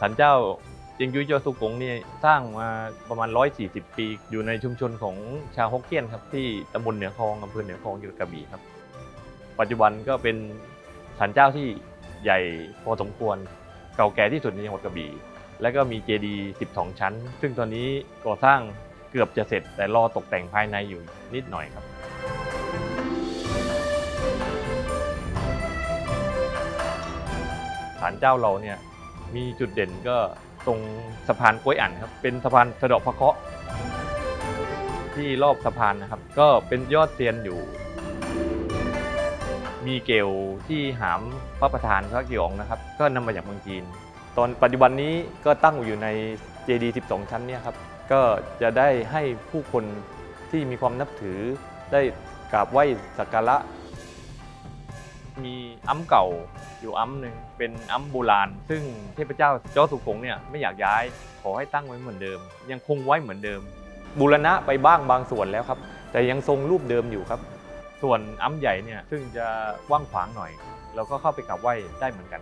ศาลเจ้าเจียงยุ้ยเจ้าสุกงนี่สร้างมาประมาณ 140 ปี อยู่ในชุมชนของชาวฮกเกี้ยนครับที่ตำบลเหนือคลองอำเภอเหนือคลองจังหวัดกระบี่ครับ ปัจจุบันก็เป็นศาลเจ้าที่ใหญ่พอสมควรเก่าแก่ที่สุดในจังหวัดกระบี่ แล้วก็มีเจดีย์12 ชั้น ซึ่งตอนนี้ก่อสร้างเกือบจะเสร็จ แต่รอตกแต่งภายในอยู่นิดหน่อยครับศาลเจ้าเราเนี่ย มีจุดเด่นก็ตรงสะพานกล้วยอั่นครับ เป็นสะพานสะเดาะพระเคราะห์ที่รอบสะพานนะครับ ก็เป็นยอดเทียนอยู่ มีเกลที่หามพระประธานพระเกี่ยวนะครับ ก็นำมาจากเมืองจีน ตอนปัจจุบันนี้ก็ตั้งอยู่ในเจดีย์12 ชั้นเนี่ยครับ ก็จะได้ให้ผู้คนที่มีความนับถือได้กราบไหว้สักการะ มีอ้ำเก่าอยู่อ้ำหนึ่งเป็นอ้ำโบราณ ซึ่งเทพเจ้าจ้าสุกงเนี่ยไม่อยากย้ายขอให้ตั้งไว้เหมือนเดิม ยังคงไว้เหมือนเดิม บูรณะไปบ้างบางส่วนแล้วครับ แต่ยังทรงรูปเดิมอยู่ครับ ส่วนอ้ำใหญ่เนี่ยซึ่งจะกว้างขวางหน่อย เราก็เข้าไปกราบไหว้ได้เหมือนกัน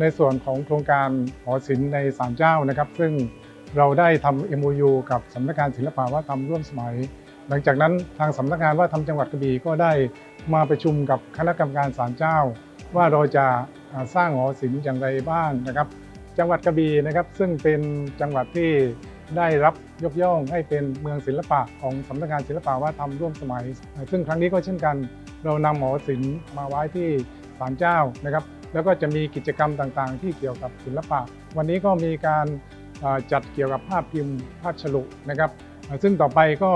ในส่วนของโครงการหอศิลป์ในศาลเจ้านะครับ ซึ่งเราได้ทำ MOU กับสำนักงานศิลปวัฒนธรรมร่วมสมัย หลังจากนั้นทางสำนักงานวัฒนธรรมจังหวัดกระบี่ก็ได้มาประชุมกับคณะกรรมการศาลเจ้า ว่าเราจะสร้างหอศิลป์อย่างไรบ้างนะครับ จังหวัดกระบี่นะครับ ซึ่งเป็นจังหวัดที่ได้รับยกย่องให้เป็นเมืองศิลปะของสำนักงานศิลปะวัฒนธรรมร่วมสมัย ซึ่งครั้งนี้ก็เช่นกัน เรานำหอศิลป์มาไว้ที่ศาลเจ้านะครับ แล้วก็จะมีกิจกรรมต่างๆ ที่เกี่ยวกับศิลปะ วันนี้ก็มีการจัดเกี่ยวกับภาพพิมพ์ภาพฉลุนะครับ ซึ่งต่อไปก็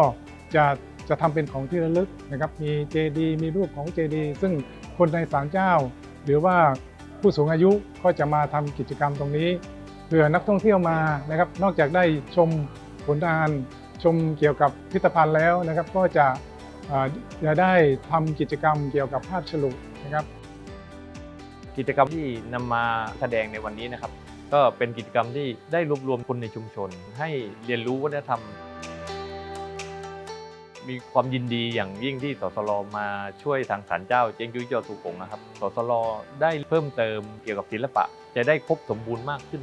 จะจะทำเป็นของที่ระลึกนะครับ มีเจดีมีรูปของเจดีซึ่งคนในศาลเจ้า หรือว่าผู้สูงอายุก็จะมาทำกิจกรรมตรงนี้เพื่อนักท่องเที่ยวมานะครับ นอกจากได้ชมผลงานชมเกี่ยวกับพิพิธภัณฑ์แล้วนะครับ ก็จะจะได้ทำกิจกรรมเกี่ยวกับภาพฉลุนะครับกิจกรรมที่นำมาแสดงในวันนี้นะครับ ก็เป็นกิจกรรมที่ได้รวบรวมคนในชุมชน ให้เรียนรู้วัฒนธรรม มีความยินดีอย่างยิ่งที่สสลมาช่วยทางศาลเจ้าเจียงยุ้ยเจ้าสุกงนะครับสสลได้เพิ่มเติมเกี่ยวกับศิลปะ จะได้ครบสมบูรณ์มากขึ้น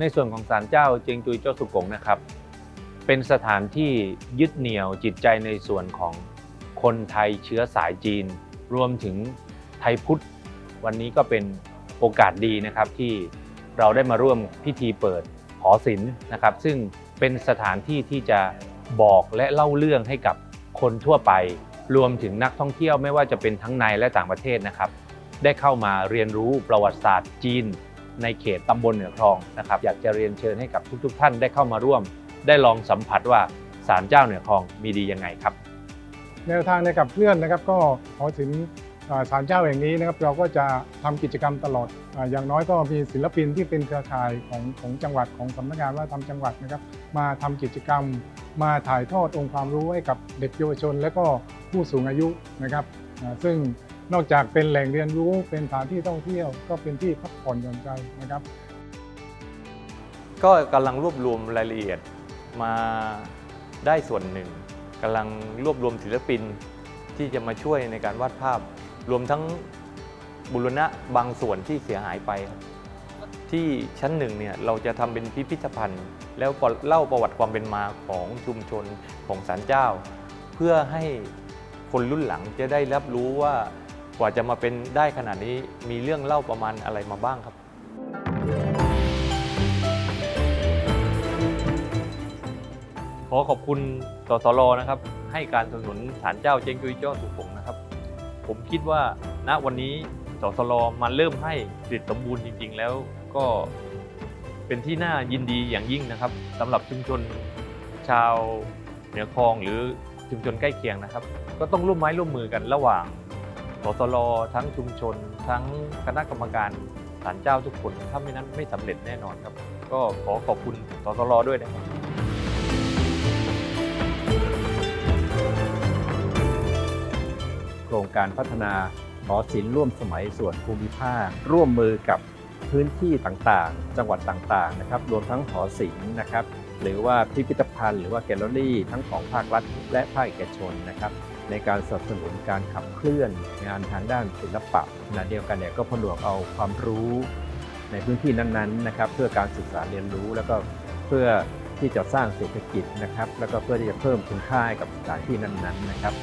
ในส่วนของศาลเจ้าเจียงจุยเจ้าสุกงนะครับ เป็นสถานที่ยึดเหนี่ยวจิตใจในส่วนของคนไทยเชื้อสายจีน รวมถึงไทยพุทธ วันนี้ก็เป็นโอกาสดีนะครับที่เราได้มาร่วมพิธีเปิด หอศิลป์นะครับ ซึ่งเป็นสถานที่ที่จะบอกและเล่าเรื่องให้กับคนทั่วไป รวมถึงนักท่องเที่ยวไม่ว่าจะเป็นทั้งในและต่างประเทศนะครับ ได้เข้ามาเรียนรู้ประวัติศาสตร์จีน ในเขตตำบลเหนือคลองนะครับ อยากจะเรียนเชิญให้กับทุกๆท่านได้เข้ามาร่วม ได้ลองสัมผัสว่าศาลเจ้าเหนือคลองมีดียังไงครับ แนวทางในกับเพื่อนนะครับก็หอศิลป์ ศาลเจ้าแห่งนี้นะครับเราก็จะทำกิจกรรมตลอดอย่างน้อยก็มีศิลปินที่เป็นเครือข่ายของของจังหวัดของสำนักงานวัฒนธรรมจังหวัดนะครับ มาทำกิจกรรม มาถ่ายทอดองค์ความรู้ให้กับเด็กเยาวชน และก็ผู้สูงอายุนะครับ ซึ่งนอกจากเป็นแหล่งเรียนรู้เป็นสถานที่ท่องเที่ยว ก็เป็นที่พักผ่อนหย่อนใจนะครับ ก็กำลังรวบรวมรายละเอียดมาได้ส่วนหนึ่งกำลังรวบรวมศิลปินที่จะมาช่วยในการวาดภาพ รวมทั้งบุรณะบางส่วนที่เสียหายไปครับที่ชั้นหนึ่งเนี่ยเราจะทำเป็นพิพิธภัณฑ์ แล้วก็เล่าประวัติความเป็นมาของชุมชนของศาลเจ้า เพื่อให้คนรุ่นหลังจะได้รับรู้ว่ากว่าจะมาเป็นได้ขนาดนี้มีเรื่องเล่าประมาณอะไรมาบ้างครับ ขอขอบคุณสสลนะครับ ให้การสนับสนุนศาลเจ้าเจงกุยเจ้าสุขงนะครับ ผมคิดว่าณวันนี้สสลมาเริ่มให้เสร็จสมบูรณ์จริง ๆ แล้วก็เป็นที่น่ายินดีอย่างยิ่งนะครับสำหรับชุมชนชาวเหนือคลองหรือชุมชนใกล้เคียงนะครับ ก็ต้องร่วมไม้ร่วมมือกันระหว่างสสลทั้งชุมชน ทั้งคณะกรรมการศาลเจ้าทุกคน ถ้าไม่นั้นไม่สำเร็จแน่นอนครับ ก็ขอขอบคุณสสลด้วยนะครับ รงการพัฒนาหอศิลป์ร่วมสมัยส่วนภูมิภาค ร่วมมือกับพื้นที่ต่างๆ จังหวัดต่างๆนะครับรวมทั้งหอศิลป์นะครับหรือว่าพิพิธภัณฑ์หรือว่าแกลเลอรี่ทั้งของภาครัฐและภาคเอกชนนะครับในการสนับสนุนการขับเคลื่อนงานทางด้านศิลปะขณะเดียวกันเนี่ยก็ผนวกเอาความรู้ในพื้นที่นั้นๆนะครับเพื่อการศึกษาเรียนรู้แล้วก็เพื่อที่จะสร้างเศรษฐกิจนะครับแล้วก็เพื่อที่จะเพิ่มคุณค่าให้กับสถานที่นั้นๆนะครับ